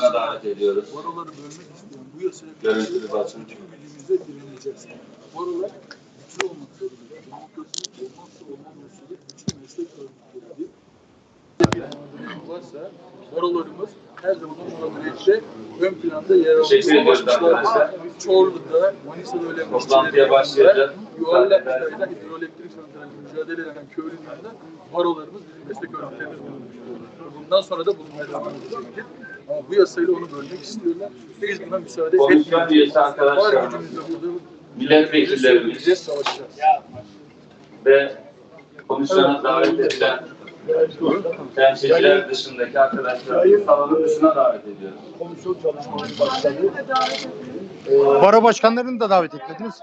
odasına davet ediyoruz. Baroları bölmek isteyen bu yasaya Görüntülü basın. tüm bilimize direneceğiz. Barolar güçlü olmak zorunda. Demokrasi olmazsa olmaz usulü güçlü meslek örgütleridir. Varsa barolarımız her zaman süreçte ön planda yer alıyor. Arkadaşlar. Çorlu'da, Manisa'da öyle Toplantıya başlayacağız. Yuvarlak köyden hidroelektrik santrali mücadele eden köylünün yanında barolarımız, bizim meslek örgütlerimiz. Bundan sonra da bulunmaya devam edecektir. Ama bu yasayla onu bölmek istiyorlar. Biz buna müsaade etmiyoruz. Var gücümüzle burada milletvekillerimiz ve komisyona davet edilen temsilciler dışındaki arkadaşlarımızı salonun dışına davet ediyoruz. komisyon çalışmaları başladı. Baro başkanlarını da davet etmediniz.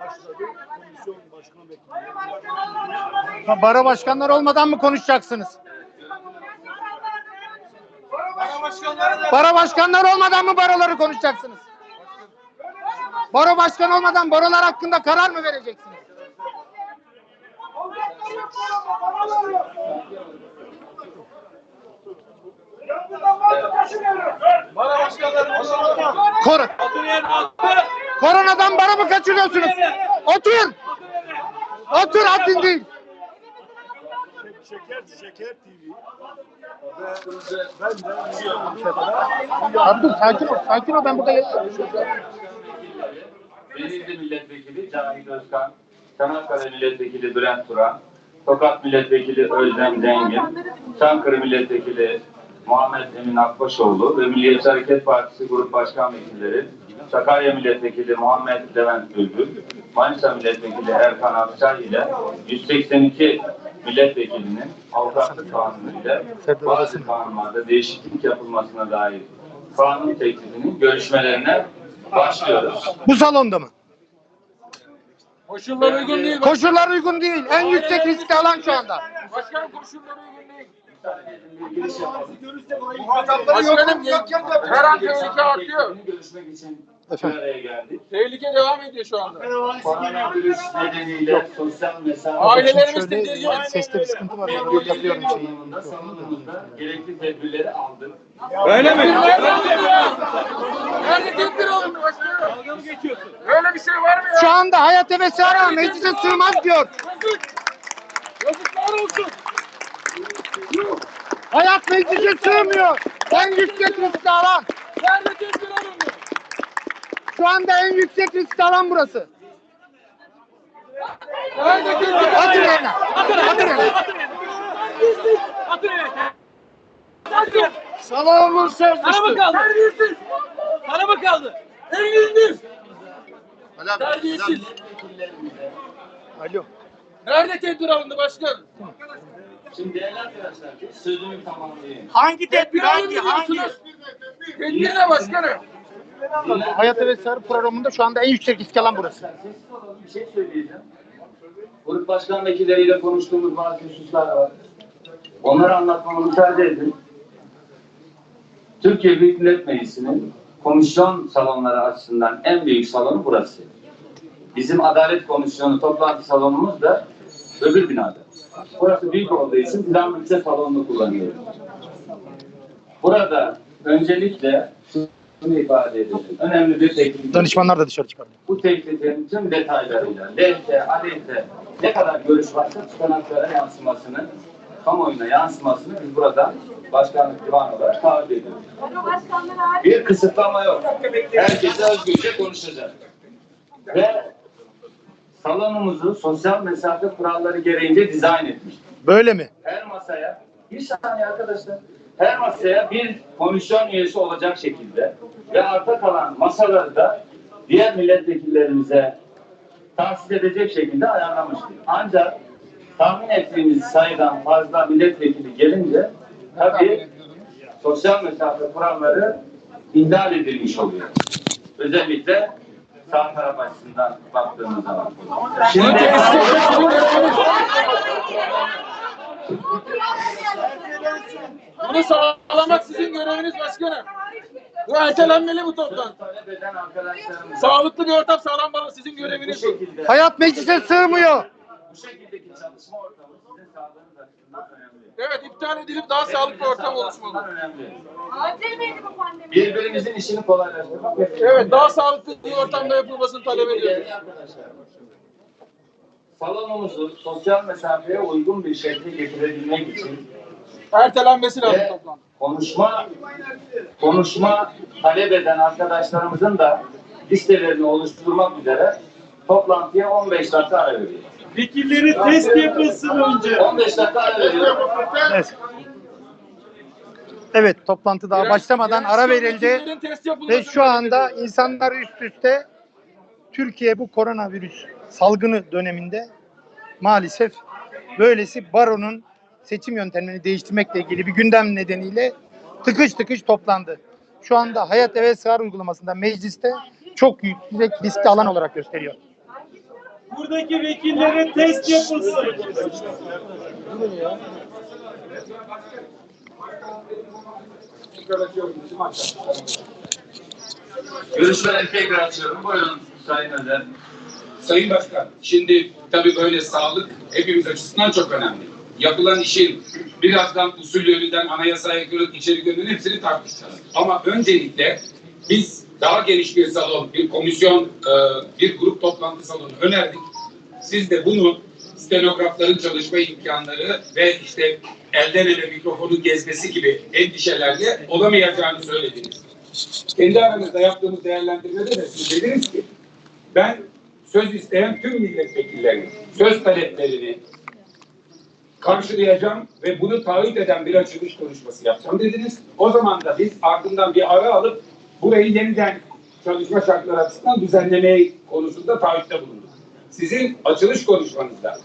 Başladı. Komisyon başkan. Ha, Baro başkanları olmadan mı konuşacaksınız? Baro başkanları olmadan mı baroları konuşacaksınız? Baro başkanı olmadan barolar hakkında karar mı vereceksiniz? Kor Koronadan baro mu kaçırıyorsunuz? Otur! Otur haddin değil. Şeker Şeker TV ve ben de Abdül sakin ol, sakin ol ben burada Denizli Milletvekili Cahit Özkan, Çanakkale Milletvekili Bülent Turan, Tokat Milletvekili Özlem Zengin, Çankırı Milletvekili Muhammed Emin Akbaşoğlu ve Milliyetçi Hareket Partisi Grup Başkan Vekilleri, Sakarya Milletvekili Muhammed Levent Gülgül, Manisa Milletvekili Erkan Akçay ile 182 milletvekilinin avukatlık kanunu bazı kanunlarda değişiklik yapılmasına dair kanun teklifinin görüşmelerine başlıyoruz. Bu salonda mı? Koşullar uygun değil. Koşullar uygun değil. En yüksek riskli alan şu anda. Başkanım koşullar uygun değil. Başkanım, her an tehlike artıyor. Bir Efendim? araya geldik. Tehlike devam ediyor şu anda. Koronavirüs nedeniyle sosyal mesafe Ailelerimiz Şöyle tedirgin. seste bir sıkıntı var. Ben böyle yapıyorum şeyi. anlamında salonumuzda gerekli tedbirleri aldık. Öyle mi? Nerede tedbir alındı başkanım? Dalga mı geçiyorsun? Öyle bir şey var mı ya? Şu anda Hayat ve Sara meclise sığmaz diyor. Yazıklar olsun. Hayat meclise sığmıyor. En yüksek riskli alan. Nerede tedbir alındı? Şu anda en yüksek riskli alan burası. Tedbir alındı? Otur yerine. Otur yerine. Salonun söz Sana mı kaldı? Terbiyesiz. Sana mı kaldı? Terbiyesiz. Terbiyesiz. Alo. Nerede tedbir alındı başkan? Şimdi değerli arkadaşlar sözümü tamamlayayım. Hangi Tedbir alındı diyorsunuz. Tedbir ne başkanım? Hayat ve Sara programında şu anda en yüksek riskli alan burası. Bir şey söyleyeceğim. Grup başkan vekilleriyle konuştuğumuz bazı hususlar var. Onları anlatmamı müsaade edin. Türkiye Büyük Millet Meclisi'nin komisyon salonları açısından en büyük salonu burası. Bizim Adalet Komisyonu toplantı salonumuz da öbür binada. Burası büyük olduğu için plan bütçe salonunu kullanıyoruz. Burada öncelikle şunu ifade edelim. Önemli bir teklif. Danışmanlar da dışarı çıkardı. Bu teklifin tüm detaylarıyla, lehte, aleyhte ne kadar görüş varsa tutanaklara yansımasını, kamuoyuna yansımasını biz buradan başkanlık divanı olarak taahhüt ediyoruz. Bir kısıtlama yok. Herkes özgürce konuşacak. Ve salonumuzu sosyal mesafe kuralları gereğince dizayn etmiştik. Böyle mi? Her masaya, bir saniye arkadaşlar, her masaya bir komisyon üyesi olacak şekilde ve arta kalan masaları da diğer milletvekillerimize tahsis edecek şekilde ayarlamıştık. Ancak tahmin ettiğimiz sayıdan fazla milletvekili gelince tabii sosyal mesafe kuralları ihlal edilmiş oluyor. Özellikle sağ taraf açısından baktığımız zaman. Şimdi Bunu sağlamak sizin göreviniz başkanım. Bu ertelenmeli bu toplantı. Sağlıklı bir ortam sağlanmalı sizin göreviniz bu. şekilde Hayat meclise sığmıyor. bu şekildeki çalışma ortamı sizin sağlığınız açısından önemli. Evet iptal edilip daha sağlıklı ortam oluşmalı. Önemli. Acil miydi bu pandemi? Birbirimizin işini kolaylaştırmak. Evet daha sağlıklı bir ortamda yapılmasını talep ediyoruz. Salonumuzu sosyal mesafeye uygun bir şekilde getirebilmek için Ertelenmesi lazım ve toplantı. konuşma konuşma talep eden arkadaşlarımızın da listelerini oluşturmak üzere toplantıya 15 dakika ara veriyoruz. Vekillerin test yapılsın önce. 15 dakika ara veriyoruz. Evet. Evet toplantı daha başlamadan ara verildi Vekillerin test yapılmasını ve şu anda insanlar üst üste Türkiye bu koronavirüs salgını döneminde maalesef böylesi baronun seçim yöntemini değiştirmekle ilgili bir gündem nedeniyle tıkış tıkış toplandı. Şu anda Hayat Eve Sığar uygulamasında mecliste çok yüksek riskli alan olarak gösteriyor. Buradaki vekillere test yapılsın. Görüşmeleri tekrar açıyorum. Buyurun Sayın Özer. Sayın Başkan, şimdi tabii böyle sağlık hepimiz açısından çok önemli. Yapılan işin birazdan usul yönünden, anayasaya aykırı içerik yönünden hepsini tartışacağız. Ama öncelikle biz daha geniş bir salon, bir komisyon, e, bir grup toplantı salonu önerdik. Siz de bunu stenografların çalışma imkanları ve işte elden ele mikrofonun gezmesi gibi endişelerle olamayacağını söylediniz. Kendi aranızda yaptığımız değerlendirmede de siz dediniz ki ben söz isteyen tüm milletvekillerinin söz taleplerini karşılayacağım ve bunu taahhüt eden bir açılış konuşması yapacağım dediniz. O zaman da biz ardından bir ara alıp burayı yeniden çalışma şartları açısından düzenlemeye konusunda taahhütte bulunduk. Sizin açılış konuşmanızda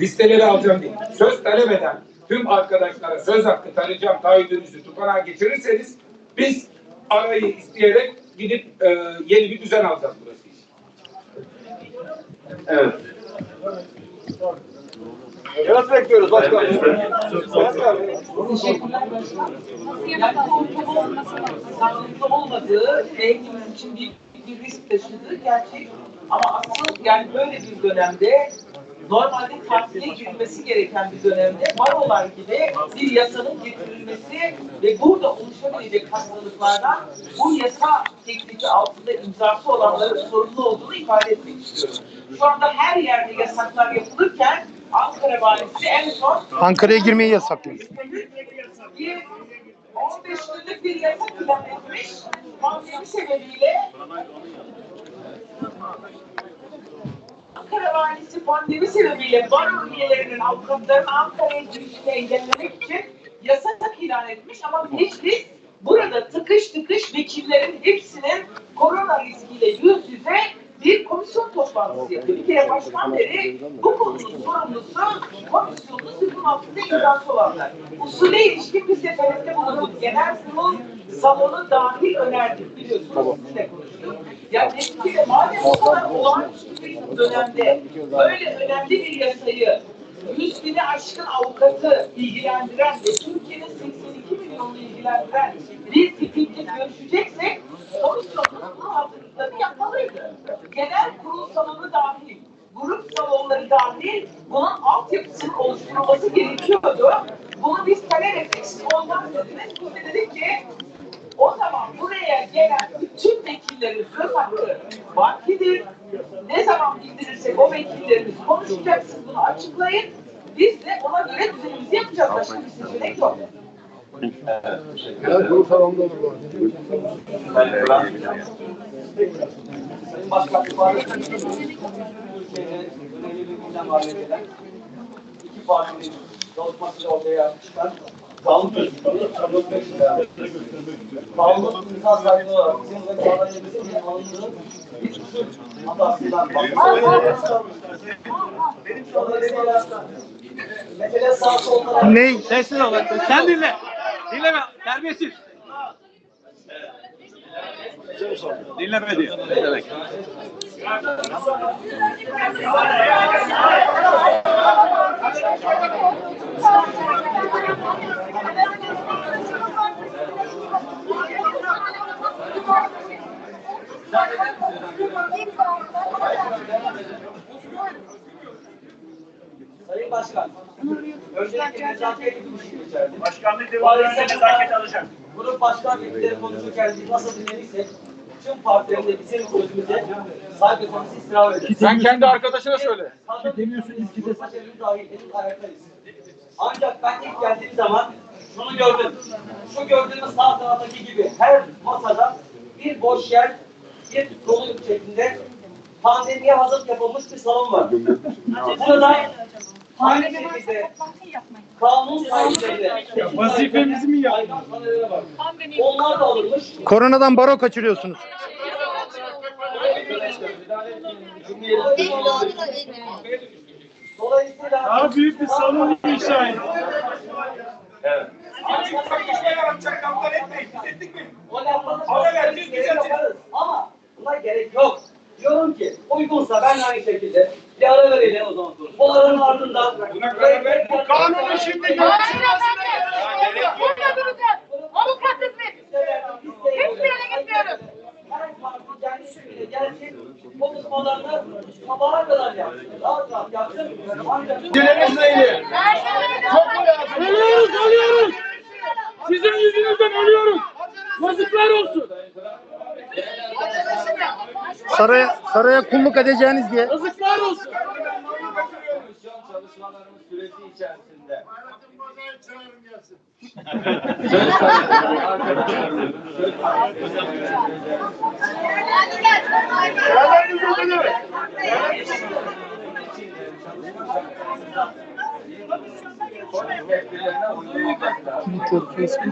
listeleri alacağım değil. Söz talep eden tüm arkadaşlara söz hakkı tanıyacağım taahhütünüzü tutanağa geçirirseniz biz arayı isteyerek gidip e, yeni bir düzen alacağız burası için. Evet. Evet bekliyoruz başkanım. Sağlıklı olmadığı hepimiz için bir, bir risk taşıdığı gerçek. Ama asıl yani böyle bir dönemde normalde tatile girilmesi gereken bir dönemde barolar gibi bir yasanın getirilmesi ve burada oluşabilecek hastalıklardan bu yasa teklifi altında imzası olanların sorumlu olduğunu ifade etmek istiyorum. Şu anda her yerde yasaklar yapılırken Ankara valisi en son Ankara'ya girmeyi yasaklıyor. bir 15 günlük bir yasak ilan etmiş. Pandemi sebebiyle Ankara valisi pandemi sebebiyle baro üyelerinin avukatlarının Ankara'ya girişini engellemek için yasak ilan etmiş ama meclis burada tıkış tıkış vekillerin hepsinin korona riskiyle yüz yüze bir komisyon toplantısı yapıyor. Bir kere baştan beri bu konunun sorumlusu komisyonun sırtın altında imzası olanlar. Usule ilişkin biz de talepte bulunduk. Genel kurul salonu dahil önerdik biliyorsunuz. Sizinle konuştuk. Yani neticede madem bu kadar olağanüstü bir dönemde böyle önemli bir yasayı 100 bini aşkın avukatı ilgilendiren ve Türkiye'nin 82 milyonunu ilgilendiren bir tipikle görüşeceksek komisyonun bu hazırlıklarını yapmalıydı. Genel kurul salonu dahil, grup salonları dahil bunun altyapısının oluşturulması gerekiyordu. Bunu biz talep ettik, siz ondan dediniz. Biz de dedik ki o zaman buraya gelen bütün vekillerin söz hakkı vakidir. Ne zaman bildirirsek o vekillerimiz konuşacak, siz bunu açıklayın. Biz de ona göre düzenimizi yapacağız. Başka bir seçenek yok. Evet, bu salonda olur. Başkan, bu arada eden iki partinin ortaya kanun çözümleri kanun peşinde. Kanun insan sahibi Ney? Sessiz ol. Sen dinle. Dinleme. Terbiyesiz. Dinleme diyor. Ne demek? Sayın Başkan, öncelikle nezaket edilmişim içeride. Başkanlık devam nezaket alacak. Grup başkan vekilleri konuşurken biz nasıl dinlediysek, tüm partilerin de bizim projemize saygı konusu istirham ederiz. Sen kendi arkadaşına söyle. Demiyorsun dahil hepimiz ayaktayız. Ancak ben ilk geldiğim zaman şunu gördüm. Şu gördüğünüz sağ taraftaki gibi her masada bir boş yer, bir dolu şeklinde pandemiye hazır yapılmış bir salon var. Burada aynı şekilde kanun sahipleri, vazifemizi mi var. Onlar da alınmış. Koronadan baro kaçırıyorsunuz. Dolayısıyla Daha büyük bir salon inşa edin. Evet. Ama buna gerek yok. Diyorum ki uygunsa ben aynı şekilde bir ara verelim o zaman. Onların ardından Kanunu şimdi Burada duracağız. Avukatlık biz. Hiçbir yere gitmiyoruz. Her parti kendi şekilde gelsin, konuşmalarını sabaha kadar yapsın. Rahat rahat yapsın. Ancak Dileriz neydi? Çok mu lazım? Ölüyoruz, ölüyoruz. Sizin yüzünüzden ölüyoruz. Yazıklar olsun. Saraya saraya kulluk edeceğiniz diye. Yazıklar olsun. Çalışmalarımız süresi içerisinde.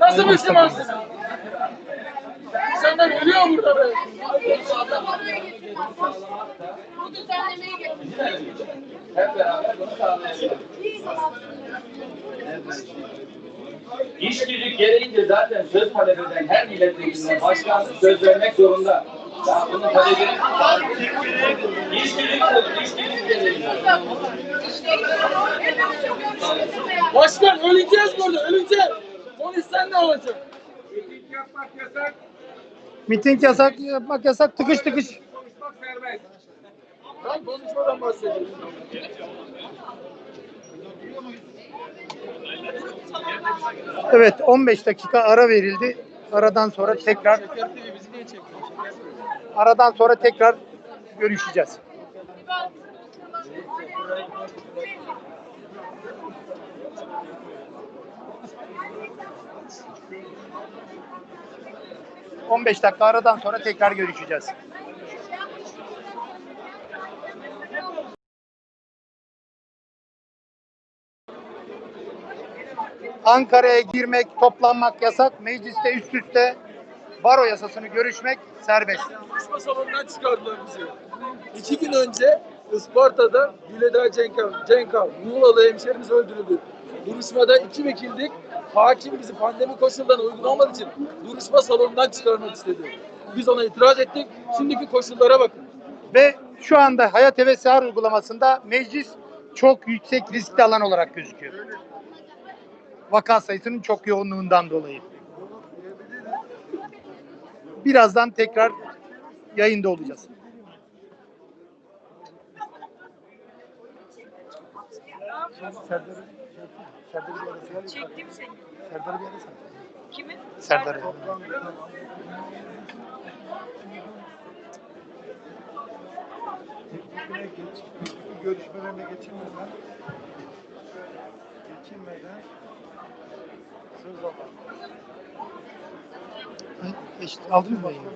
Nasıl Müslümansın? İnsanlar ölüyor burada be. Bu düzenlemeyi getirin. Hep beraber bunu sağlayacağız. İş gücü gereğince zaten söz talep eden her milletvekiline başkanlık söz vermek zorunda. Ya bunun talebini iş gücü iş gücü gereğince. Başkan öleceğiz burada, öleceğiz. Polis sen ne olacak? Miting yasak, yapmak yasak, tıkış tıkış. Evet 15 dakika ara verildi. Aradan sonra tekrar aradan sonra tekrar görüşeceğiz. ...15 dakika aradan sonra tekrar görüşeceğiz. Ankara'ya girmek, toplanmak yasak. Mecliste üst üste baro yasasını görüşmek serbest. Konuşma salonundan çıkardılar bizi. İki gün önce Isparta'da Güleda Cenkav, Cenkav, Muğla'lı hemşerimiz öldürüldü. Duruşmada iki vekildik. Hakim bizi pandemi koşullarına uygun olmadığı için duruşma salonundan çıkarmak istedi. Biz ona itiraz ettik. Şimdiki koşullara bakın. Ve şu anda Hayat ve Sehar uygulamasında meclis çok yüksek riskli alan olarak gözüküyor. Vaka sayısının çok yoğunluğundan dolayı. Birazdan tekrar yayında olacağız. Serdar'ı Serdar'ı bir arasana. Çektim seni. Serdar'ı bir arasana. Kimi? Serdar'ı. görüşmelerine geçilmeden geçilmeden söz alalım. Eşit aldın mı yayını?